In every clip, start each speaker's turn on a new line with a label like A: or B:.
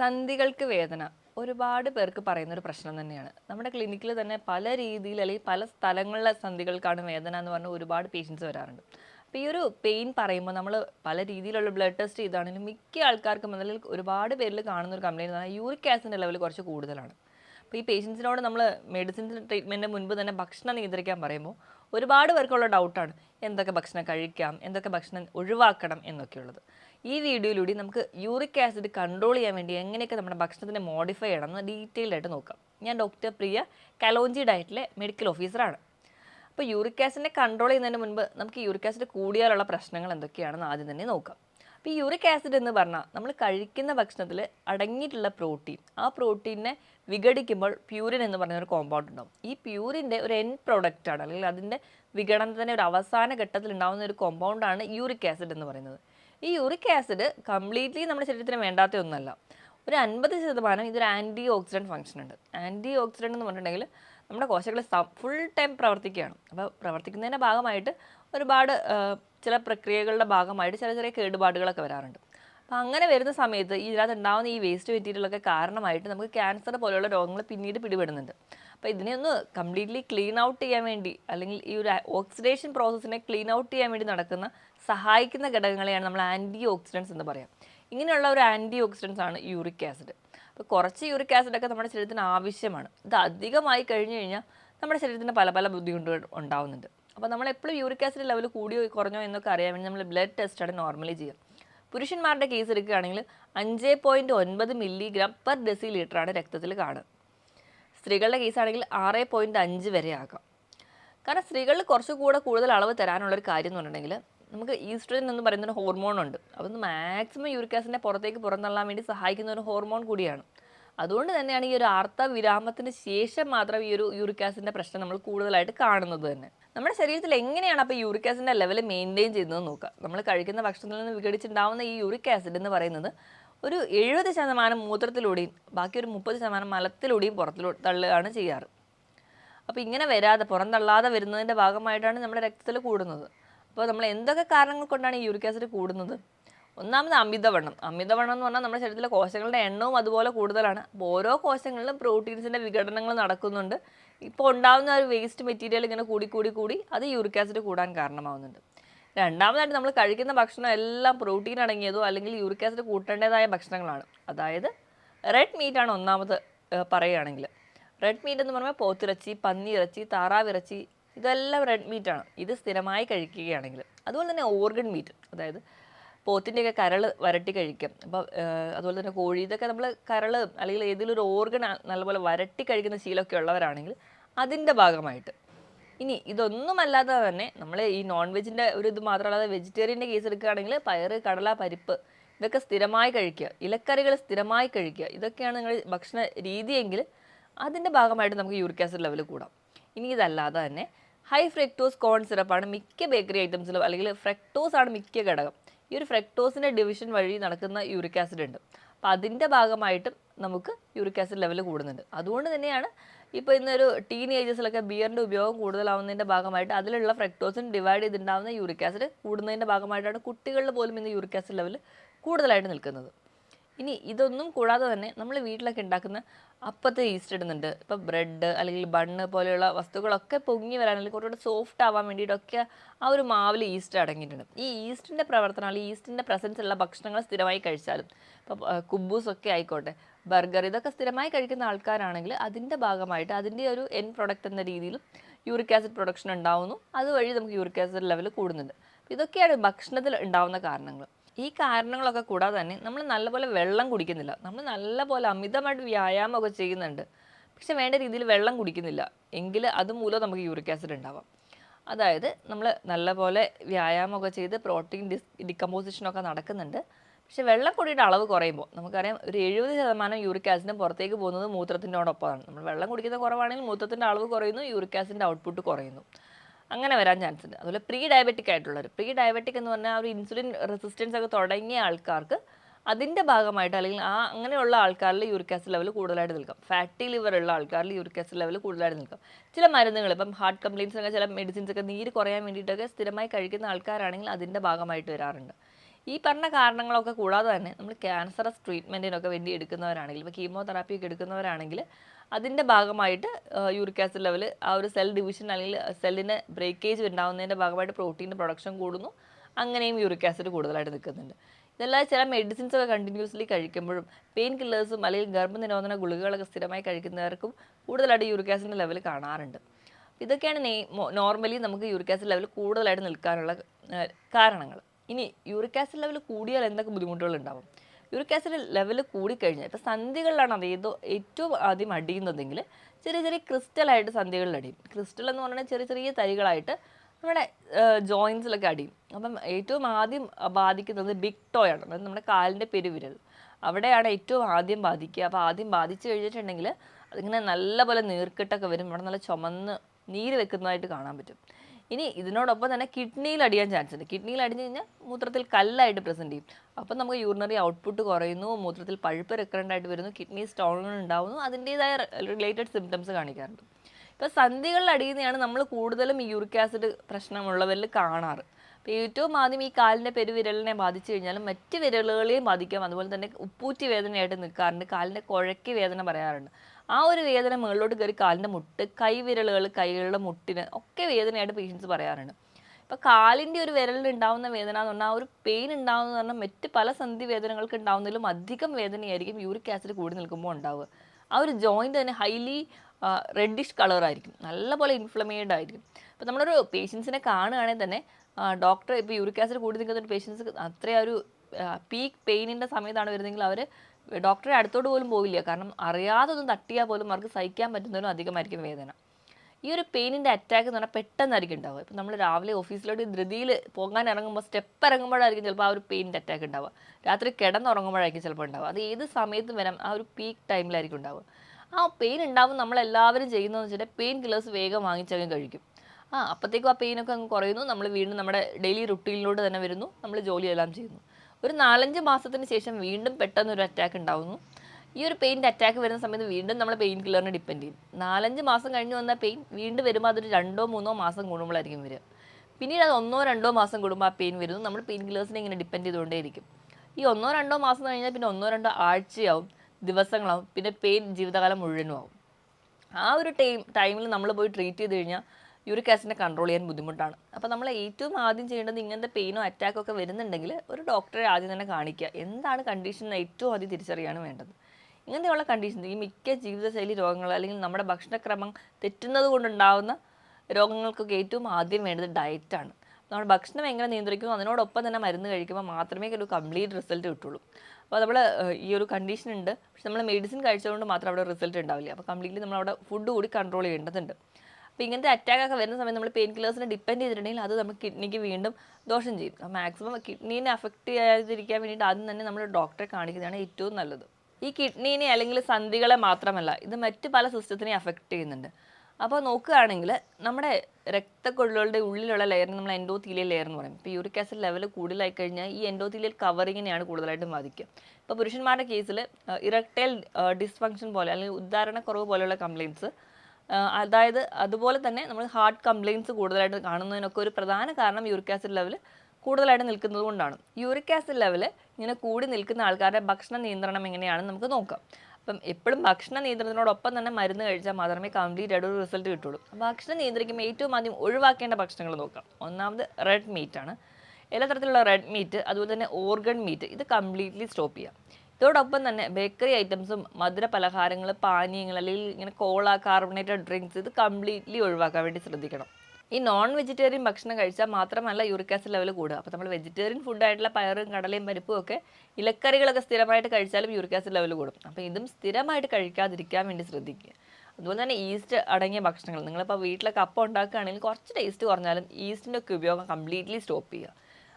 A: സന്ധികൾക്ക് വേദന ഒരുപാട് പേർക്ക് പറയുന്ന ഒരു പ്രശ്നം തന്നെയാണ്. നമ്മുടെ ക്ലിനിക്കിൽ തന്നെ പല രീതിയിൽ അല്ലെങ്കിൽ പല സ്ഥലങ്ങളിലെ സന്ധികൾക്കാണ് വേദന എന്ന് പറഞ്ഞ് ഒരുപാട് പേഷ്യൻസ് വരാറുണ്ട്. അപ്പോൾ ഈ ഒരു പെയിൻ പറയുമ്പോൾ നമ്മൾ പല രീതിയിലുള്ള ബ്ലഡ് ടെസ്റ്റ് ചെയ്താണെങ്കിലും മിക്ക ആൾക്കാർക്കും അതിൽ ഒരുപാട് പേരിൽ കാണുന്ന ഒരു കംപ്ലയിന്റ് പറഞ്ഞാൽ യൂറിക് ആസിഡിന്റെ ലെവൽ കുറച്ച് കൂടുതലാണ്. അപ്പോൾ ഈ പേഷ്യൻസിനോട് നമ്മൾ മെഡിസിൻസ് ട്രീറ്റ്മെന്റിന് മുൻപ് തന്നെ ഭക്ഷണം നിയന്ത്രിക്കാൻ പറയുമ്പോൾ ഒരുപാട് പേർക്കുള്ള ഡൗട്ടാണ് എന്തൊക്കെ ഭക്ഷണം കഴിക്കാം? എന്തൊക്കെ ഭക്ഷണം ഒഴിവാക്കണം എന്നൊക്കെയുള്ളത്. ഈ വീഡിയോയിലൂടെ നമുക്ക് യൂറിക് ആസിഡ് കൺട്രോൾ ചെയ്യാൻ വേണ്ടി എങ്ങനെയൊക്കെ നമ്മുടെ ഭക്ഷണത്തിനെ മോഡിഫൈ ചെയ്യണം എന്ന് ഡീറ്റെയിൽഡ് ആയിട്ട് നോക്കാം. ഞാൻ ഡോക്ടർ പ്രിയ കലോഞ്ചി ഡയറ്റിലെ മെഡിക്കൽ ഓഫീസറാണ് അപ്പോൾ യൂറിക് ആസിഡിനെ കൺട്രോൾ ചെയ്യുന്നതിന് മുൻപ് നമുക്ക് യൂറിക് ആസിഡ് കൂടിയാലുള്ള പ്രശ്നങ്ങൾ എന്തൊക്കെയാണെന്ന് ആദ്യം തന്നെ നോക്കാം. അപ്പോൾ ഈ യൂറിക് ആസിഡ് എന്ന് പറഞ്ഞാൽ നമ്മൾ കഴിക്കുന്ന ഭക്ഷണത്തിൽ അടങ്ങിയിട്ടുള്ള പ്രോട്ടീൻ ആ പ്രോട്ടീനെ വിഘടിക്കുമ്പോൾ പ്യൂരിൻ എന്ന് പറഞ്ഞ ഒരു കോമ്പൗണ്ട് ഉണ്ടാവും. ഈ പ്യൂരിന്റെ ഒരു എൻ പ്രോഡക്റ്റ് ആണ് അല്ലെങ്കിൽ അതിന്റെ വിഘടനത്തിന്റെ ഒരു അവസാന ഘട്ടത്തിൽ ഉണ്ടാകുന്ന ഒരു കോമ്പൗണ്ടാണ് യൂറിക് ആസിഡ് എന്ന് പറയുന്നത്. ഈ യൂറിക് ആസിഡ് കംപ്ലീറ്റ്ലി നമ്മുടെ ശരീരത്തിന് വേണ്ടാത്ത ഒന്നല്ല. ഒരു അൻപത് ശതമാനം ഇതൊരു ആന്റി ഓക്സിഡന്റ് ഫംഗ്ഷൻ ഉണ്ട്. ആന്റി ഓക്സിഡന്റ് എന്ന് പറഞ്ഞിട്ടുണ്ടെങ്കിൽ നമ്മുടെ കോശങ്ങൾ ഫുൾ ടൈം പ്രവർത്തിക്കുകയാണ്. അപ്പോൾ പ്രവർത്തിക്കുന്നതിന്റെ ഭാഗമായിട്ട് ഒരുപാട് ചില പ്രക്രിയകളുടെ ഭാഗമായിട്ട് ചില ചെറിയ കേടുപാടുകളൊക്കെ വരാറുണ്ട്. അപ്പോൾ അങ്ങനെ വരുന്ന സമയത്ത് ഇതിനകത്ത് ഉണ്ടാകുന്ന ഈ വേസ്റ്റ് മെറ്റീരിയലൊക്കെ കാരണമായിട്ട് നമുക്ക് ക്യാൻസർ പോലെയുള്ള രോഗങ്ങൾ പിന്നീട് പിടിപെടുന്നുണ്ട്. അപ്പോൾ ഇതിനെ ഒന്ന് കംപ്ലീറ്റ്ലി ക്ലീൻ ഔട്ട് ചെയ്യാൻ വേണ്ടി അല്ലെങ്കിൽ ഈ ഒരു ഓക്സിഡേഷൻ പ്രോസസ്സിനെ ക്ലീൻ ഔട്ട് ചെയ്യാൻ വേണ്ടി നടക്കുന്ന സഹായിക്കുന്ന ഘടകങ്ങളെയാണ് നമ്മൾ ആന്റി ഓക്സിഡൻസ് എന്ന് പറയാം. ഇങ്ങനെയുള്ള ഒരു ആന്റി ഓക്സിഡൻസ് ആണ് യൂറിക് ആസിഡ്. അപ്പോൾ കുറച്ച് യൂറിക് ആസിഡൊക്കെ നമ്മുടെ ശരീരത്തിന് ആവശ്യമാണ്. ഇത് അധികമായി കഴിഞ്ഞു കഴിഞ്ഞാൽ നമ്മുടെ ശരീരത്തിന് പല പല ബുദ്ധിമുട്ടുകൾ ഉണ്ടാവുന്നുണ്ട്. അപ്പോൾ നമ്മൾ എപ്പോഴും യൂറിക് ആസിഡ് ലെവൽ കൂടിയോ കുറഞ്ഞോ എന്നൊക്കെ അറിയാൻ വേണ്ടി നമ്മൾ ബ്ലഡ് ടെസ്റ്റാണ് നോർമലി ചെയ്യുക. പുരുഷന്മാരുടെ കേസ് എടുക്കുകയാണെങ്കിൽ അഞ്ച് പോയിന്റ് ഒൻപത് മില്ലിഗ്രാം പെർ ഡെസി ലിറ്ററാണ് രക്തത്തിൽ കാണുക. സ്ത്രീകളുടെ കേസാണെങ്കിൽ ആറ് പോയിന്റ് അഞ്ച് വരെ ആകാം. കാരണം സ്ത്രീകളിൽ കുറച്ചുകൂടെ കൂടുതൽ അളവ് തരാനുള്ളൊരു കാര്യം എന്ന് പറഞ്ഞിട്ടുണ്ടെങ്കിൽ നമുക്ക് ഈസ്ട്രജൻ എന്ന് പറയുന്ന ഒരു ഹോർമോൺ ഉണ്ട്. അതൊന്ന് മാക്സിമം യൂറിക് പുറത്തേക്ക് പുറന്തള്ളാൻ വേണ്ടി സഹായിക്കുന്ന ഒരു ഹോർമോൺ കൂടിയാണ്. അതുകൊണ്ട് തന്നെയാണ് ഈ ഒരു ആർത്ത വിരാമത്തിന് ശേഷം മാത്രം ഈ ഒരു യൂറിക് പ്രശ്നം നമ്മൾ കൂടുതലായിട്ട് കാണുന്നത് തന്നെ. നമ്മുടെ ശരീരത്തിൽ എങ്ങനെയാണ് അപ്പോൾ യൂറിക് ലെവൽ മെയിന്റെയിൻ ചെയ്യുന്നത് നോക്കുക. നമ്മൾ കഴിക്കുന്ന ഭക്ഷണത്തിൽ നിന്ന് വിഘടിച്ചുണ്ടാവുന്ന ഈ യൂറിക് ആസിഡ് എന്ന് പറയുന്നത് ഒരു എഴുപത് ശതമാനം മൂത്രത്തിലൂടെയും ബാക്കി ഒരു മുപ്പത് ശതമാനം മലത്തിലൂടെയും പുറത്തിലൂ തള്ളുകയാണ് ചെയ്യാറ്. അപ്പോൾ ഇങ്ങനെ വരാതെ പുറന്തള്ളാതെ വരുന്നതിന്റെ ഭാഗമായിട്ടാണ് നമ്മുടെ രക്തത്തിൽ കൂടുന്നത്. അപ്പോൾ നമ്മൾ എന്തൊക്കെ കാരണങ്ങൾ കൊണ്ടാണ് ഈ യൂറിക് ആസിഡ് കൂടുന്നത്? ഒന്നാമത് അമിതവണ്ണം. അമിതവണ്ണം എന്ന് പറഞ്ഞാൽ നമ്മുടെ ശരീരത്തിലെ കോശങ്ങളുടെ എണ്ണവും അതുപോലെ കൂടുതലാണ്. അപ്പോൾ ഓരോ കോശങ്ങളിലും പ്രോട്ടീൻസിന്റെ വിഘടനങ്ങൾ നടക്കുന്നുണ്ട്. ഇപ്പോൾ ഉണ്ടാകുന്ന ഒരു വേസ്റ്റ് മെറ്റീരിയൽ ഇങ്ങനെ കൂടി കൂടി കൂടി അത് യൂറിക് ആസിഡ് കൂടാൻ കാരണമാവുന്നുണ്ട്. രണ്ടാമതായിട്ട് നമ്മൾ കഴിക്കുന്ന ഭക്ഷണം എല്ലാം പ്രോട്ടീൻ അടങ്ങിയതോ അല്ലെങ്കിൽ യൂറിക് ആസിഡ് കൂട്ടേണ്ടതായ ഭക്ഷണങ്ങളാണ്. അതായത് റെഡ് മീറ്റ് ആണ് ഒന്നാമത് പറയുകയാണെങ്കിൽ. റെഡ് മീറ്റ് എന്ന് പറയുമ്പോൾ പോത്തിറച്ചി പന്നിയിറച്ചി താറാവിറച്ചി ഇതെല്ലാം റെഡ് മീറ്റാണ് ഇത് സ്ഥിരമായി കഴിക്കുകയാണെങ്കിൽ. അതുപോലെ തന്നെ ഓർഗൻ മീറ്റ് അതായത് പോത്തിന്റെയൊക്കെ കരൾ വരട്ടി കഴിക്കും. അപ്പോൾ അതുപോലെ തന്നെ കോഴി ഇതൊക്കെ നമ്മൾ കരൾ അല്ലെങ്കിൽ ഏതെങ്കിലും ഒരു ഓർഗൻ നല്ലപോലെ വരട്ടി കഴിക്കുന്ന ശീലമൊക്കെ ഉള്ളവരാണെങ്കിൽ അതിന്റെ ഭാഗമായിട്ട്. ഇനി ഇതൊന്നുമല്ലാതെ തന്നെ നമ്മൾ ഈ നോൺ വെജിന്റെ ഒരു ഇത് മാത്രമല്ലാതെ വെജിറ്റേറിയന്റെ കേസ് എടുക്കുകയാണെങ്കിൽ പയർ കടല പരിപ്പ് ഇതൊക്കെ സ്ഥിരമായി കഴിക്കുക. ഇലക്കറികൾ സ്ഥിരമായി കഴിക്കുക. ഇതൊക്കെയാണ് നിങ്ങൾ ഭക്ഷണ രീതിയെങ്കിൽ അതിന്റെ ഭാഗമായിട്ട് നമുക്ക് യൂറിക് ആസിഡ് ലെവൽ കൂടാം. ഇനി ഇതല്ലാതെ തന്നെ ഹൈ ഫ്രക്ടോസ് കോൺ സിറപ്പാണ് മിക്ക ബേക്കറി ഐറ്റംസിലും അല്ലെങ്കിൽ ഫ്രക്ടോസ് ആണ് മിക്ക ഘടകം. ഈ ഒരു ഫ്രക്ടോസിന്റെ ഡിവിഷൻ വഴി നടക്കുന്ന യൂറിക് ആസിഡ് ഉണ്ട്. അപ്പോൾ അതിന്റെ ഭാഗമായിട്ടും നമുക്ക് യൂറിക് ആസിഡ് ലെവൽ കൂടുന്നുണ്ട്. അതുകൊണ്ട് തന്നെയാണ് ഇപ്പോൾ ഇന്നൊരു ടീനേജസിലൊക്കെ ബിയറിന്റെ ഉപയോഗം കൂടുതലാവുന്നതിന്റെ ഭാഗമായിട്ട് അതിലുള്ള ഫ്രക്ടോസിൻ ഡിവൈഡ് ചെയ്തിട്ടുണ്ടാവുന്ന യൂറിക് ആസിഡ് കൂടുന്നതിന്റെ ഭാഗമായിട്ടാണ് കുട്ടികളിൽ പോലും ഇന്ന് യൂറിക് ആസിഡ് ലെവൽ കൂടുതലായിട്ട് നിൽക്കുന്നത്. ഇനി ഇതൊന്നും കൂടാതെ തന്നെ നമ്മൾ വീട്ടിലൊക്കെ ഉണ്ടാക്കുന്ന അപ്പത്തെ ഈസ്റ്റ് ഇടുന്നുണ്ട്. ഇപ്പോൾ ബ്രെഡ് അല്ലെങ്കിൽ ബണ്ണ് പോലെയുള്ള വസ്തുക്കളൊക്കെ പൊങ്ങി വരാൻ അല്ലെങ്കിൽ കുറച്ചുകൂടെ സോഫ്റ്റ് ആവാൻ വേണ്ടിയിട്ടൊക്കെ ആ ഒരു മാവിൽ ഈസ്റ്റ് അടങ്ങിയിട്ടുണ്ട്. ഈ ഈസ്റ്റിന്റെ പ്രവർത്തനം അല്ലെങ്കിൽ ഈസ്റ്റിന്റെ പ്രസൻസ് ഉള്ള ഭക്ഷണങ്ങൾ സ്ഥിരമായി കഴിച്ചാലും ഇപ്പോൾ കുബൂസൊക്കെ ആയിക്കോട്ടെ ബർഗർ ഇതൊക്കെ സ്ഥിരമായി കഴിക്കുന്ന ആൾക്കാരാണെങ്കിൽ അതിന്റെ ഭാഗമായിട്ട് അതിന്റെ ഒരു എൻ പ്രൊഡക്റ്റ് എന്ന രീതിയിലും യൂറിക് ആസിഡ് പ്രൊഡക്ഷൻ ഉണ്ടാവുന്നു. അതുവഴി നമുക്ക് യൂറിക് ആസിഡ് ലെവൽ കൂടുന്നുണ്ട്. ഇതൊക്കെയാണ് ഭക്ഷണത്തിൽ ഉണ്ടാവുന്ന കാരണങ്ങൾ. ഈ കാരണങ്ങളൊക്കെ കൂടാതെ തന്നെ നമ്മൾ നല്ലപോലെ വെള്ളം കുടിക്കുന്നില്ല. നമ്മൾ നല്ലപോലെ അമിതമായിട്ട് വ്യായാമമൊക്കെ ചെയ്യുന്നുണ്ട്. പക്ഷെ വേണ്ട രീതിയിൽ വെള്ളം കുടിക്കുന്നില്ല. എങ്കിൽ അതുമൂലം നമുക്ക് യൂറിക് ആസിഡ് ഉണ്ടാവാം. അതായത് നമ്മൾ നല്ലപോലെ വ്യായാമമൊക്കെ ചെയ്ത് പ്രോട്ടീൻ ഡിസ് ഡിക്കമ്പോസിഷനൊക്കെ നടക്കുന്നുണ്ട്. പക്ഷെ വെള്ളപ്പൊടിയുടെ അളവ് കുറയുമ്പോൾ നമുക്കറിയാം ഒരു എഴുപത് ശതമാനം യൂറിക് ആസിഡും പുറത്തേക്ക് പോകുന്നത് മൂത്രത്തിനോടൊപ്പമാണ് നമ്മൾ വെള്ളം കുടിക്കുന്ന കുറവാണെങ്കിൽ മൂത്രത്തിന്റെ അളവ് കുറയുന്നു യൂറിക് ആസിഡിന്റെ ഔട്ട്പുട്ട് കുറയുന്നു. അങ്ങനെ വരാൻ ചാൻസ് ഉണ്ട്. അതുപോലെ പ്രീ ഡയബറ്റിക് ആയിട്ടുള്ളവർ പ്രീ ഡയബറ്റിക് എന്ന് പറഞ്ഞാൽ ഒരു ഇൻസുലിൻ റെസിസ്റ്റൻസ് ഒക്കെ തുടങ്ങിയ ആൾക്കാർക്ക് അതിന്റെ ഭാഗമായിട്ട് അല്ലെങ്കിൽ ആ അങ്ങനെയുള്ള ആൾക്കാരിൽ യൂറിക് ആസിഡ് ലെവൽ കൂടുതലായിട്ട് നിൽക്കാം. ഫാറ്റി ലിവർ ഉള്ള ആൾക്കാരിൽ യൂറിക് ആസിഡ് ലെവൽ കൂടുതലായിട്ട് നിൽക്കാം. ചില മരുന്നുകൾ ഇപ്പം ഹാർട്ട് കംപ്ലയിൻസ് ഒക്കെ ചില മെഡിസിൻസ് ഒക്കെ നീര് കുറയാൻ വേണ്ടിയിട്ടൊക്കെ സ്ഥിരമായി കഴിക്കുന്ന ആൾക്കാരാണെങ്കിൽ അതിന്റെ ഭാഗമായിട്ട് വരാറുണ്ട്. ഈ പറഞ്ഞ കാരണങ്ങളൊക്കെ കൂടാതെ തന്നെ നമ്മൾ ക്യാൻസറസ് ട്രീറ്റ്മെന്റിനൊക്കെ വേണ്ടി എടുക്കുന്നവരാണെങ്കിൽ ഇപ്പോൾ കീമോതെറാപ്പി ഒക്കെ എടുക്കുന്നവരാണെങ്കിൽ അതിന്റെ ഭാഗമായിട്ട് യൂറിക് ആസിഡ് ലെവൽ ആ ഒരു സെൽ ഡിവിഷൻ അല്ലെങ്കിൽ സെല്ലിന് ബ്രേക്കേജ് ഉണ്ടാകുന്നതിന്റെ ഭാഗമായിട്ട് പ്രോട്ടീന്റെ പ്രൊഡക്ഷൻ കൂടുന്നു. അങ്ങനെയും യൂറിക് ആസിഡ് കൂടുതലായിട്ട് നിൽക്കുന്നുണ്ട്. ഇതല്ലാതെ ചില മെഡിസിൻസ് ഒക്കെ കണ്ടിന്യൂസ്ലി കഴിക്കുമ്പോഴും പെയിൻ കില്ലേഴ്സും അല്ലെങ്കിൽ ഗർഭനിരോധന ഗുളികകളൊക്കെ സ്ഥിരമായി കഴിക്കുന്നവർക്കും കൂടുതലായിട്ട് യൂറിക് ആസിഡിന്റെ ലെവൽ കാണാറുണ്ട്. ഇതൊക്കെയാണ് നോർമലി നമുക്ക് യൂറിക് ആസിഡ് ലെവൽ കൂടുതലായിട്ട് നിൽക്കാനുള്ള കാരണങ്ങൾ. ഇനി യൂറിക് ആസിഡ് ലെവൽ കൂടിയാൽ എന്തൊക്കെ ബുദ്ധിമുട്ടുകൾ ഉണ്ടാവും? യൂറിക് ആസിഡ് ലെവൽ കൂടിക്കഴിഞ്ഞാൽ ഇപ്പോൾ സന്ധികളിലാണ് അത് ഏതോ ഏറ്റവും ആദ്യം അടിയുന്നതെങ്കിൽ ചെറിയ ചെറിയ ക്രിസ്റ്റലായിട്ട് സന്ധികളിൽ അടിയും. ക്രിസ്റ്റൽ എന്ന് പറഞ്ഞാൽ ചെറിയ ചെറിയ തരികളായിട്ട് നമ്മുടെ ജോയിൻസിലൊക്കെ അടിയും. അപ്പം ഏറ്റവും ആദ്യം ബാധിക്കുന്നത് ബിഗ് ടോ ആണ്. അതായത് നമ്മുടെ കാലിന്റെ പെരുവിരൽ. അവിടെയാണ് ഏറ്റവും ആദ്യം ബാധിക്കുക. അപ്പോൾ ആദ്യം ബാധിച്ചു കഴിഞ്ഞിട്ടുണ്ടെങ്കിൽ അതിങ്ങനെ നല്ലപോലെ നീർക്കെട്ടൊക്കെ വരും. അവിടെ നല്ല ചുമന്ന് നീര് വെക്കുന്നതായിട്ട് കാണാൻ പറ്റും. ഇനി ഇതിനോടൊപ്പം തന്നെ കിഡ്നിയിൽ അടിയാൻ ചാൻസ് ഉണ്ട്. കിഡ്നിയിൽ അടിഞ്ഞു കഴിഞ്ഞാൽ മൂത്രത്തിൽ കല്ലായിട്ട് പ്രസന്റ് ചെയ്യും. അപ്പം നമുക്ക് യൂറിനറി ഔട്ട്പുട്ട് കുറയുന്നു മൂത്രത്തിൽ പഴുപ്പ് റിക്കറന്റ് ആയിട്ട് വരുന്നു കിഡ്നി സ്റ്റോൺ ഉണ്ടാവുന്നു അതിന്റേതായ റിലേറ്റഡ് സിംറ്റംസ് കാണിക്കാറുണ്ട്. ഇപ്പോൾ സന്ധികളിൽ അടിയുന്നതാണ് നമ്മൾ കൂടുതലും യൂറിക് ആസിഡ് പ്രശ്നമുള്ളവരിൽ കാണാറ്. അപ്പോൾ ഏറ്റവും ആദ്യം ഈ കാലിന്റെ പെരുവിരലിനെ ബാധിച്ചു കഴിഞ്ഞാലും മറ്റ് വിരലുകളെയും ബാധിക്കാം. അതുപോലെ തന്നെ ഉപ്പൂറ്റി വേദനയായിട്ട് നിൽക്കാറുണ്ട്. കാലിന്റെ കുഴക്കി വേദന പറയാറുണ്ട്. ആ ഒരു വേദന മുകളിലോട്ട് കയറി കാലിന്റെ മുട്ട് കൈവിരലുകൾ കൈകളുടെ മുട്ടിന് ഒക്കെ വേദനയായിട്ട് പേഷ്യൻസ് പറയാറുണ്ട്. ഇപ്പോൾ കാലിന്റെ ഒരു വിരലിൽ ഉണ്ടാവുന്ന വേദന എന്ന് പറഞ്ഞാൽ ആ ഒരു പെയിൻ ഉണ്ടാവുന്ന പറഞ്ഞാൽ മറ്റ് പല സന്ധി വേദനകൾക്ക് ഉണ്ടാവുന്നതിലും അധികം വേദനയായിരിക്കും യൂറിക് ആസിഡ് കൂടി നിൽക്കുമ്പോൾ ഉണ്ടാവുക. ആ ഒരു ജോയിന്റ് തന്നെ ഹൈലി റെഡിഷ് കളറായിരിക്കും നല്ലപോലെ ഇൻഫ്ലമേഡ് ആയിരിക്കും. അപ്പോൾ നമ്മളൊരു പേഷ്യൻസിനെ കാണുകയാണെങ്കിൽ തന്നെ ഡോക്ടർ ഇപ്പോൾ യൂറിക് ആസിഡ് കൂടി നിൽക്കുന്ന ഒരു പേഷ്യൻസ് അത്ര ഒരു പീക്ക് പെയിനിന്റെ സമയത്താണ് വരുന്നതെങ്കിൽ അവർ ഡോക്ടറെ അടുത്തോട്ട് പോലും പോവില്ല. കാരണം അറിയാതെ ഒന്ന് തട്ടിയാൽ പോലും അവർക്ക് സഹിക്കാൻ പറ്റുന്നതിനും അധികമായിരിക്കും വേദന. ഈ ഒരു പെയിനിന്റെ അറ്റാക്ക് എന്ന് പറഞ്ഞാൽ പെട്ടെന്നായിരിക്കും ഉണ്ടാവുക. ഇപ്പം നമ്മൾ രാവിലെ ഓഫീസിലോട്ട് ധൃതിയിൽ പോകാൻ ഇറങ്ങുമ്പോൾ സ്റ്റെപ്പ് ഇറങ്ങുമ്പോഴായിരിക്കും ചിലപ്പോൾ ആ ഒരു പെയിനിന്റെ അറ്റാക്ക് ഉണ്ടാവുക. രാത്രി കിടന്നുറങ്ങുമ്പോഴായിരിക്കും ചിലപ്പോൾ ഉണ്ടാവുക. അത് ഏത് സമയത്തും വരാം ആ ഒരു പീക്ക് ടൈമിലായിരിക്കും ഉണ്ടാവുക. ആ പെയിൻ ഉണ്ടാവും നമ്മൾ എല്ലാവരും ചെയ്യുന്നതെന്ന് വെച്ചിട്ടുണ്ടെങ്കിൽ പെയിൻ കില്ലേഴ്സ് വേഗം വാങ്ങിച്ചങ്ങ് കഴിക്കും. ആ അപ്പോഴത്തേക്കും ആ പെയിനൊക്കെ അങ്ങ് കുറയുന്നു. നമ്മൾ വീണ്ടും നമ്മുടെ ഡെയിലി റുട്ടീനിലോട്ട് തന്നെ വരുന്നു. നമ്മൾ ജോലിയെല്ലാം ചെയ്യുന്നു. ഒരു നാലഞ്ച് മാസത്തിന് ശേഷം വീണ്ടും പെട്ടെന്ന് ഒരു അറ്റാക്ക് ഉണ്ടാവുന്നു. ഈ ഒരു പെയിന്റെ അറ്റാക്ക് വരുന്ന സമയത്ത് വീണ്ടും നമ്മൾ പെയിൻ കില്ലറിനെ ഡിപ്പെൻഡ് ചെയ്യും. നാലഞ്ച് മാസം കഴിഞ്ഞ് വന്ന പെയിൻ വീണ്ടും വരുമ്പോൾ അതൊരു രണ്ടോ മൂന്നോ മാസം കൂടുമ്പോഴായിരിക്കും വരിക. പിന്നീട് അത് ഒന്നോ രണ്ടോ മാസം കൂടുമ്പോൾ ആ പെയിൻ വരുന്നു. നമ്മൾ പെയിൻ കില്ലേഴ്സിനെ ഇങ്ങനെ ഡിപ്പെൻഡ് ചെയ്തുകൊണ്ടേയിരിക്കും. ഈ ഒന്നോ രണ്ടോ മാസം കഴിഞ്ഞാൽ പിന്നെ ഒന്നോ രണ്ടോ ആഴ്ചയാവും ദിവസങ്ങളാവും പിന്നെ പെയിൻ ജീവിതകാലം മുഴുവനും ആവും ആ ഒരു ടൈം ടൈമിൽ നമ്മൾ പോയി ട്രീറ്റ് ചെയ്ത് കഴിഞ്ഞാൽ യൂറിക് ആസിഡിനെ കൺട്രോൾ ചെയ്യാൻ ബുദ്ധിമുട്ടാണ്. അപ്പോൾ നമ്മൾ ഏറ്റവും ആദ്യം ചെയ്യേണ്ടത് ഇങ്ങനത്തെ പെയിനോ അറ്റാക്കോ ഒക്കെ വരുന്നുണ്ടെങ്കിൽ ഒരു ഡോക്ടറെ ആദ്യം തന്നെ കാണിക്കുക. എന്താണ് കണ്ടീഷൻ ഏറ്റവും ആദ്യം തിരിച്ചറിയാണ് വേണ്ടത്. ഇങ്ങനെയുള്ള കണ്ടീഷൻ ഈ മിക്ക ജീവിതശൈലി രോഗങ്ങൾ അല്ലെങ്കിൽ നമ്മുടെ ഭക്ഷണക്രമം തെറ്റുന്നത് കൊണ്ടുണ്ടാവുന്ന രോഗങ്ങൾക്കൊക്കെ ഏറ്റവും ആദ്യം വേണ്ടത് ഡയറ്റാണ് നമ്മുടെ ഭക്ഷണം എങ്ങനെ നിയന്ത്രിക്കുന്നു അതിനോടൊപ്പം തന്നെ മരുന്ന് കഴിക്കുമ്പോൾ മാത്രമേ ഒരു കംപ്ലീറ്റ് റിസൾട്ട് കിട്ടുള്ളൂ. അപ്പോൾ നമ്മൾ ഈ ഒരു കണ്ടീഷൻ ഉണ്ട്. പക്ഷെ നമ്മൾ മെഡിസിൻ കഴിച്ചതുകൊണ്ട് മാത്രം അവിടെ റിസൾട്ട് ഉണ്ടാവില്ല. അപ്പോൾ കംപ്ലീറ്റ്ലി നമ്മൾ അവിടെ ഫുഡ് കൂടി കൺട്രോൾ ചെയ്യേണ്ടതുണ്ട്. അപ്പോൾ ഇങ്ങനത്തെ അറ്റാക്കൊക്കെ വരുന്ന സമയത്ത് നമ്മൾ പെയിൻ കില്ലേഴ്സിനെ ഡിപ്പെൻഡ് ചെയ്തിട്ടുണ്ടെങ്കിൽ അത് നമുക്ക് കിഡ്നിക്ക് വീണ്ടും ദോഷം ചെയ്യും. മാക്സിമം കിഡ്നീനെ അഫക്റ്റ് ചെയ്യാതിരിക്കാൻ വേണ്ടിയിട്ട് ആദ്യം തന്നെ നമ്മൾ ഡോക്ടറെ കാണിക്കുന്നതാണ് ഏറ്റവും നല്ലത്. ഈ കിഡ്നീനെ അല്ലെങ്കിൽ സന്ധികളെ മാത്രമല്ല ഇത് മറ്റ് പല സിസ്റ്റത്തിനെ അഫക്റ്റ് ചെയ്യുന്നുണ്ട്. അപ്പോൾ നോക്കുകയാണെങ്കിൽ നമ്മുടെ രക്തക്കൊള്ളുകളുടെ ഉള്ളിലുള്ള ലെയറിന് നമ്മൾ എൻഡോത്തീലിയൽ ലെയർ എന്ന് പറയും. ഇപ്പോൾ യൂറിക് ആസിഡ് ലെവൽ കൂടുതലായി കഴിഞ്ഞാൽ ഈ എൻഡോത്തീലിയൽ കവറിങ്ങിനെയാണ് കൂടുതലായിട്ടും ബാധിക്കുക. ഇപ്പോൾ പുരുഷന്മാരുടെ കേസിൽ ഇറക്ടൈൽ ഡിസ്ഫങ്ഷൻ പോലെ അല്ലെങ്കിൽ ഉദ്ധാരണക്കുറവ് പോലെയുള്ള കംപ്ലയിന്റ്സ് അതായത് അതുപോലെ തന്നെ നമ്മൾ ഹാർട്ട് കംപ്ലയിൻസ് കൂടുതലായിട്ട് കാണുന്നതിനൊക്കെ ഒരു പ്രധാന കാരണം യൂറിക് ആസിഡ് ലെവൽ കൂടുതലായിട്ട് നിൽക്കുന്നത് കൊണ്ടാണ്. യൂറിക് ആസിഡ് ലെവൽ ഇങ്ങനെ കൂടി നിൽക്കുന്ന ആൾക്കാരുടെ ഭക്ഷണ നിയന്ത്രണം എങ്ങനെയാണെന്ന് നമുക്ക് നോക്കാം. അപ്പം എപ്പോഴും ഭക്ഷണ നിയന്ത്രണത്തിനോടൊപ്പം തന്നെ മരുന്ന് കഴിച്ചാൽ മാത്രമേ കംപ്ലീറ്റ് ആയിട്ട് ഒരു റിസൾട്ട് കിട്ടുള്ളൂ. ഭക്ഷണം നിയന്ത്രിക്കുമ്പോൾ ഏറ്റവും ആദ്യം ഒഴിവാക്കേണ്ട ഭക്ഷണങ്ങൾ നോക്കാം. ഒന്നാമത് റെഡ് മീറ്റ് ആണ്. എല്ലാ തരത്തിലുള്ള റെഡ് മീറ്റ് അതുപോലെ തന്നെ ഓർഗൺ മീറ്റ് ഇത് കംപ്ലീറ്റ്ലി സ്റ്റോപ്പ് ചെയ്യാം. ഇതോടൊപ്പം തന്നെ ബേക്കറി ഐറ്റംസും മധുര പലഹാരങ്ങൾ പാനീയങ്ങൾ അല്ലെങ്കിൽ ഇങ്ങനെ കോള കാർബണേറ്റഡ് ഡ്രിങ്ക്സ് ഇത് കംപ്ലീറ്റ്ലി ഒഴിവാക്കാൻ വേണ്ടി ശ്രദ്ധിക്കണം. ഈ നോൺ വെജിറ്റേറിയൻ ഭക്ഷണം കഴിച്ചാൽ മാത്രമല്ല യൂറിക് ആസിഡ് ലെവൽ കൂടുക. അപ്പോൾ നമ്മൾ വെജിറ്റേറിയൻ ഫുഡായിട്ടുള്ള പയറും കടലയും പരിപ്പും ഒക്കെ ഇലക്കറികളൊക്കെ സ്ഥിരമായിട്ട് കഴിച്ചാലും യൂറിക് ആസിഡ് ലെവൽ കൂടും. അപ്പോൾ ഇതും സ്ഥിരമായിട്ട് കഴിക്കാതിരിക്കാൻ വേണ്ടി ശ്രദ്ധിക്കുക. അതുപോലെ തന്നെ ഈസ്റ്റ് അടങ്ങിയ ഭക്ഷണങ്ങൾ. നിങ്ങളിപ്പോൾ വീട്ടിലൊക്കെ അപ്പം ഉണ്ടാക്കുകയാണെങ്കിൽ കുറച്ച് ടേസ്റ്റ് കുറഞ്ഞാലും ഈസ്റ്റിന്റെ ഒക്കെ ഉപയോഗം കംപ്ലീറ്റ്ലി സ്റ്റോപ്പ് ചെയ്യുക.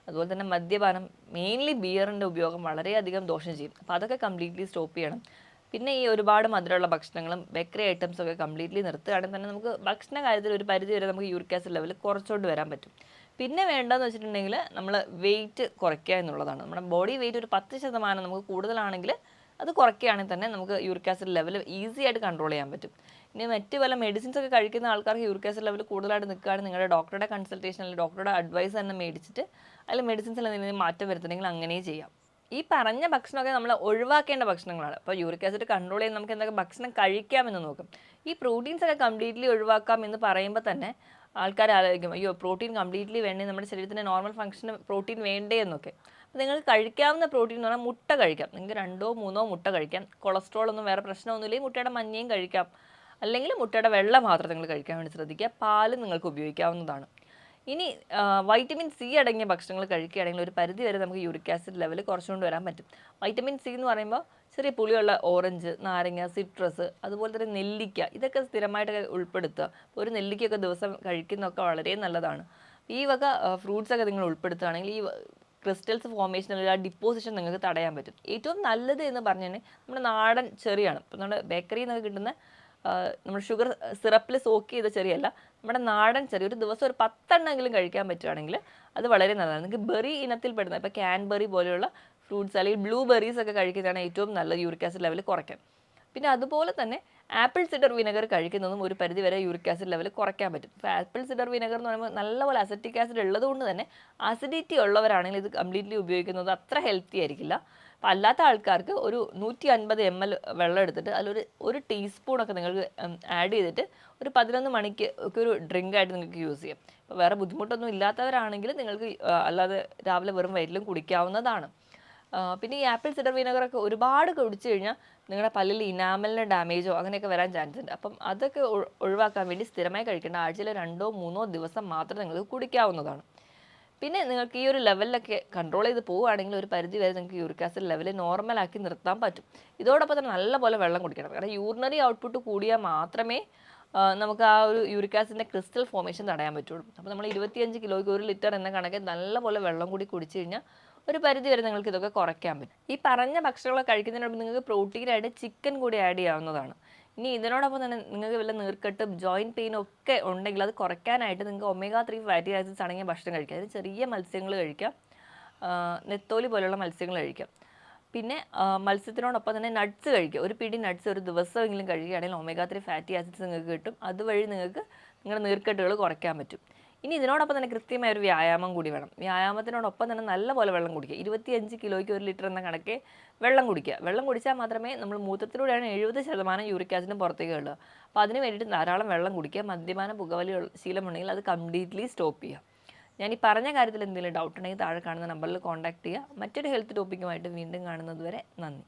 A: അതുപോലെ തന്നെ മദ്യപാനം മെയിൻലി ബിയറിന്റെ ഉപയോഗം വളരെയധികം ദോഷം ചെയ്യും. അപ്പോൾ അതൊക്കെ കംപ്ലീറ്റ്ലി സ്റ്റോപ്പ് ചെയ്യണം. പിന്നെ ഈ ഒരുപാട് മധുരമുള്ള ഭക്ഷണങ്ങളും ബേക്കറി ഐറ്റംസും ഒക്കെ കംപ്ലീറ്റ്ലി നിർത്തുകയാണെങ്കിൽ തന്നെ നമുക്ക് ഭക്ഷണ കാര്യത്തിൽ ഒരു പരിധി വരെ നമുക്ക് യൂറിക് ആസിഡ് ലെവൽ കുറച്ചുകൊണ്ട് വരാൻ പറ്റും. പിന്നെ വേണ്ടതെന്ന് വെച്ചിട്ടുണ്ടെങ്കിൽ നമ്മൾ വെയിറ്റ് കുറയ്ക്കുക എന്നുള്ളതാണ്. നമ്മുടെ ബോഡി വെയിറ്റ് ഒരു പത്ത് ശതമാനം നമുക്ക് കൂടുതലാണെങ്കിൽ അത് കുറയ്ക്കുകയാണെങ്കിൽ തന്നെ നമുക്ക് യൂറിക് ആസിഡ് ലെവൽ ഈസി ആയിട്ട് കൺട്രോൾ ചെയ്യാൻ പറ്റും. ഇനി മറ്റ് പല മെഡിസിൻസ് ഒക്കെ കഴിക്കുന്ന ആൾക്കാർക്ക് യൂറിക് ആസിഡ് ലെവൽ കൂടുതലായിട്ട് നിൽക്കുകയാണ് നിങ്ങളുടെ ഡോക്ടറുടെ കൺസൾട്ടേഷൻ അല്ലെങ്കിൽ ഡോക്ടറുടെ അഡ്വൈസ് തന്നെ മേടിച്ചിട്ട് അതിൽ മെഡിസിൻസിൽ എന്തെങ്കിലും മാറ്റം വരുത്തണമെങ്കിൽ അങ്ങനെയും ചെയ്യാം. ഈ പറഞ്ഞ ഭക്ഷണമൊക്കെ നമ്മൾ ഒഴിവാക്കേണ്ട ഭക്ഷണങ്ങളാണ്. അപ്പോൾ യൂറിക് ആസിഡ് കൺട്രോൾ ചെയ്യാൻ നമുക്ക് എന്തൊക്കെ ഭക്ഷണം കഴിക്കാമെന്ന് നോക്കും. ഈ പ്രോട്ടീൻസ് ഒക്കെ കംപ്ലീറ്റ്ലി ഒഴിവാക്കാം എന്ന് പറയുമ്പോൾ തന്നെ ആൾക്കാർ ആലോചിക്കും അയ്യോ പ്രോട്ടീൻ കംപ്ലീറ്റ്ലി വേണ്ടേ? നമ്മുടെ ശരീരത്തിന്റെ നോർമൽ ഫംഗ്ഷന് പ്രോട്ടീൻ വേണ്ടേ? എന്നൊക്കെ. നിങ്ങൾക്ക് കഴിക്കാവുന്ന പ്രോട്ടീൻ എന്ന് പറഞ്ഞാൽ മുട്ട കഴിക്കാം. നിങ്ങൾക്ക് രണ്ടോ മൂന്നോ മുട്ട കഴിക്കാം. കൊളസ്ട്രോൾ ഒന്നും വേറെ പ്രശ്നമൊന്നുമില്ല. മുട്ടയുടെ മഞ്ഞയും കഴിക്കാം. അല്ലെങ്കിൽ മുട്ടയുടെ വെള്ളം മാത്രം നിങ്ങൾ കഴിക്കാൻ വേണ്ടി ശ്രദ്ധിക്കുക. പാൽ നിങ്ങൾക്ക് ഉപയോഗിക്കാവുന്നതാണ്. ഇനി വൈറ്റമിൻ സി അടങ്ങിയ ഭക്ഷണങ്ങൾ കഴിക്കുകയാണെങ്കിൽ ഒരു പരിധി വരെ നമുക്ക് യൂറിക് ആസിഡ് ലെവൽ കുറച്ചുകൊണ്ട് വരാൻ പറ്റും. വൈറ്റമിൻ സി എന്ന് പറയുമ്പോൾ ചെറിയ പുളിയുള്ള ഓറഞ്ച് നാരങ്ങ സിട്രസ് അതുപോലെ തന്നെ നെല്ലിക്ക ഇതൊക്കെ സ്ഥിരമായിട്ട് ഉൾപ്പെടുത്തുക. ഒരു നെല്ലിക്കയൊക്കെ ദിവസം കഴിക്കുന്നതൊക്കെ വളരെ നല്ലതാണ്. ഈ വക ഫ്രൂട്ട്സ് ഒക്കെ നിങ്ങൾ ഉൾപ്പെടുത്തുകയാണെങ്കിൽ ഈ ക്രിസ്റ്റൽസ് ആ ഡിപ്പോസിഷൻ നിങ്ങൾക്ക് തടയാൻ പറ്റും. ഏറ്റവും നല്ലത് എന്ന് പറഞ്ഞാൽ നമ്മുടെ നാടൻ ചെറിയാണ്. ഇപ്പം നമ്മുടെ ബേക്കറിയിൽ നിന്നൊക്കെ കിട്ടുന്ന നമ്മൾ ഷുഗർ സിറപ്പിൽ സോക്ക് ചെയ്ത ചെറിയല്ല നമ്മുടെ നാടൻ ചെറിയ ഒരു ദിവസം ഒരു പത്തെണ്ണമെങ്കിലും കഴിക്കാൻ പറ്റുകയാണെങ്കിൽ അത് വളരെ നല്ലതാണ്. നിങ്ങൾക്ക് ബെറി ഇനത്തിൽ പെടുന്ന ഇപ്പോൾ ക്യാൻബെറി പോലെയുള്ള ഫ്രൂട്ട്സ് അല്ലെങ്കിൽ ബ്ലൂബെറീസ് ഒക്കെ കഴിക്കുന്നതാണ് ഏറ്റവും നല്ലത് യൂറിക് ആസിഡ് ലെവൽ കുറയ്ക്കാൻ. പിന്നെ അതുപോലെ തന്നെ ആപ്പിൾ സിഡർ വിനഗർ കഴിക്കുന്നതും ഒരു പരിധി വരെ യൂറിക് ആസിഡ് ലെവൽ കുറയ്ക്കാൻ പറ്റും. അപ്പോൾ ആപ്പിൾ സിഡർ വിനഗർ എന്ന് പറയുമ്പോൾ നല്ലപോലെ അസറ്റിക് ആസിഡ് ഉള്ളതുകൊണ്ട് തന്നെ അസിഡിറ്റി ഉള്ളവരാണെങ്കിൽ ഇത് കംപ്ലീറ്റ്ലി ഉപയോഗിക്കുന്നത് അത്ര ഹെൽത്തി ആയിരിക്കില്ല. അപ്പോൾ അല്ലാത്ത ആൾക്കാർക്ക് ഒരു നൂറ്റി അൻപത് എം എൽ വെള്ളം എടുത്തിട്ട് അതിലൊരു ഒരു ടീസ്പൂണൊക്കെ നിങ്ങൾക്ക് ആഡ് ചെയ്തിട്ട് ഒരു പതിനൊന്ന് മണിക്ക് ഒക്കെ ഒരു ഡ്രിങ്ക് ആയിട്ട് നിങ്ങൾക്ക് യൂസ് ചെയ്യാം. അപ്പോൾ വേറെ ബുദ്ധിമുട്ടൊന്നും ഇല്ലാത്തവരാണെങ്കിൽ നിങ്ങൾക്ക് അല്ലാതെ രാവിലെ വെറും വയറ്റിലും കുടിക്കാവുന്നതാണ്. പിന്നെ ഈ ആപ്പിൾ സിഡർ വിനെഗറൊക്കെ ഒരുപാട് കുടിച്ചു കഴിഞ്ഞാൽ നിങ്ങളുടെ പല്ലിൽ ഇനാമലിന് ഡാമേജോ അങ്ങനെയൊക്കെ വരാൻ ചാൻസ് ഉണ്ട്. അപ്പം അതൊക്കെ ഒഴിവാക്കാൻ വേണ്ടി സ്ഥിരമായി കഴിക്കേണ്ട ആഴ്ചയിൽ രണ്ടോ മൂന്നോ ദിവസം മാത്രം നിങ്ങൾക്ക് കുടിക്കാവുന്നതാണ്. പിന്നെ നിങ്ങൾക്ക് ഈ ഒരു ലെവലിലൊക്കെ കൺട്രോൾ ചെയ്ത് പോവുകയാണെങ്കിൽ ഒരു പരിധി വരെ നിങ്ങൾക്ക് യൂറിക് ആസിഡ് ലെവൽ നോർമലാക്കി നിർത്താൻ പറ്റും. ഇതോടൊപ്പം തന്നെ നല്ലപോലെ വെള്ളം കുടിക്കണം. കാരണം യൂറിനറി ഔട്ട്പുട്ട് കൂടിയാൽ മാത്രമേ നമുക്ക് ആ ഒരു യൂറിക് ആസിഡിന്റെ ക്രിസ്റ്റൽ ഫോമേഷൻ തടയാൻ പറ്റുള്ളൂ. അപ്പോൾ നമ്മൾ ഇരുപത്തിയഞ്ച് കിലോയ്ക്ക് ഒരു ലിറ്റർ എന്ന കണക്കെ നല്ലപോലെ വെള്ളം കൂടി കുടിച്ചു കഴിഞ്ഞാൽ ഒരു പരിധി വരെ നിങ്ങൾക്ക് ഇതൊക്കെ കുറയ്ക്കാൻ പറ്റും. ഈ പറഞ്ഞ ഭക്ഷണങ്ങളൊക്കെ കഴിക്കുന്നതിനോടൊപ്പം നിങ്ങൾക്ക് പ്രോട്ടീനായിട്ട് ചിക്കൻ കൂടി ആഡ് ചെയ്യാവുന്നതാണ്. ഇനി ഇതിനോടൊപ്പം തന്നെ നിങ്ങൾക്ക് വല്ല നീർക്കെട്ടും ജോയിന്റ് പെയിനും ഒക്കെ ഉണ്ടെങ്കിൽ അത് കുറയ്ക്കാനായിട്ട് നിങ്ങൾക്ക് ഒമേഗ ത്രീ ഫാറ്റി ആസിഡ്സ് അടങ്ങിയ ഭക്ഷണം കഴിക്കാം. അതായത് ചെറിയ മത്സ്യങ്ങൾ കഴിക്കാം. നെത്തോലി പോലുള്ള മത്സ്യങ്ങൾ കഴിക്കാം. പിന്നെ മത്സ്യത്തിനോടൊപ്പം തന്നെ നട്ട്സ് കഴിക്കുക ഒരു പിടി നട്ട്സ് ഒരു ദിവസമെങ്കിലും കഴിക്കുകയാണെങ്കിൽ ഒമേഗ ത്രീ ഫാറ്റി ആസിഡ്സ് നിങ്ങൾക്ക് കിട്ടും. അതുവഴി നിങ്ങൾക്ക് നിങ്ങളുടെ നീർക്കെട്ടുകൾ കുറയ്ക്കാൻ പറ്റും. ഇനി ഇതിനോടൊപ്പം തന്നെ കൃത്യമായ ഒരു വ്യായാമം കൂടി വേണം. വ്യായാമത്തിനോടൊപ്പം തന്നെ നല്ലപോലെ വെള്ളം കുടിക്കുക. ഇരുപത്തിയഞ്ച് കിലോയ്ക്ക് ഒരു ലിറ്റർ എന്ന കണക്കെ വെള്ളം കുടിക്കുക. വെള്ളം കുടിച്ചാൽ മാത്രമേ നമ്മൾ മൂത്രത്തിലൂടെയാണ് എഴുപത് ശതമാനം യൂറിക് ആസിഡും പുറത്തേക്ക് ഉള്ളത് അപ്പോൾ അതിന് വേണ്ടിയിട്ട് ധാരാളം വെള്ളം കുടിക്കുക. മദ്യപാന പുകവലി ശീലമുണ്ടെങ്കിൽ അത് കംപ്ലീറ്റ്ലി സ്റ്റോപ്പ് ചെയ്യുക. ഞാൻ ഈ പറഞ്ഞ കാര്യത്തിൽ എന്തെങ്കിലും ഡൗട്ട് ഉണ്ടെങ്കിൽ താഴെ കാണുന്ന നമ്പറിൽ കോൺടാക്ട് ചെയ്യുക. മറ്റൊരു ഹെൽത്ത് ടോപ്പിക്കുമായിട്ട് വീണ്ടും കാണുന്നത് വരെ നന്ദി.